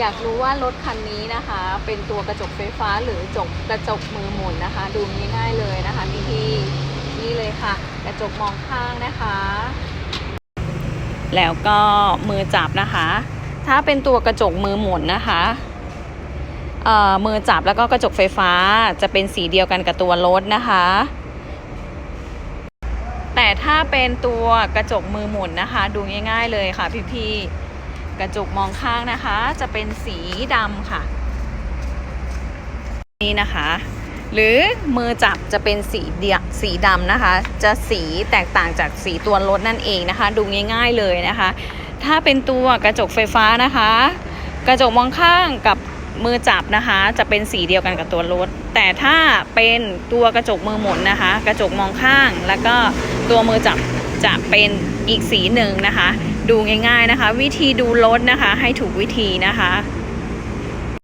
อยากรู้ว่ารถคันนี้นะคะ เป็นตัวกระจกไฟฟ้าหรือจกกระจกมือหมุนนะคะ ดูง่ายๆเลยนะคะพี่พี่ๆนี่เลยค่ะ กระจกมองข้างนะคะ แล้วก็มือจับนะคะ ถ้าเป็นตัวกระจกมือหมุนนะคะเอ่อมือจับแล้วก็กระจกไฟฟ้าจะเป็นสีเดียวกันกับตัวรถนะคะ แต่ถ้าเป็นตัวกระจกมือหมุนนะคะ ดูง่าย ๆ เลยค่ะพี่ๆ กระจกมองข้างนะคะ จะเป็นสีดำค่ะ นี่นะคะ หรือมือจับจะเป็นสีเดียสีดำนะคะ จะสีแตกต่างจากสีตัวรถนั่นเองนะคะ ดูง่าย ๆเลยนะคะ ถ้าเป็นตัวกระจกไฟฟ้านะคะ กระจกมองข้างกับมือจับนะคะ จะเป็นสีเดียวกันกับตัวรถ แต่ถ้าเป็นตัวกระจกมือหมุนนะคะ กระจกมองข้างแล้วก็ตัวมือจับจะเป็นอีกสีหนึ่งนะคะ ดูง่ายๆนะคะ วิธีดูรถนะคะ ให้ถูกวิธีนะคะ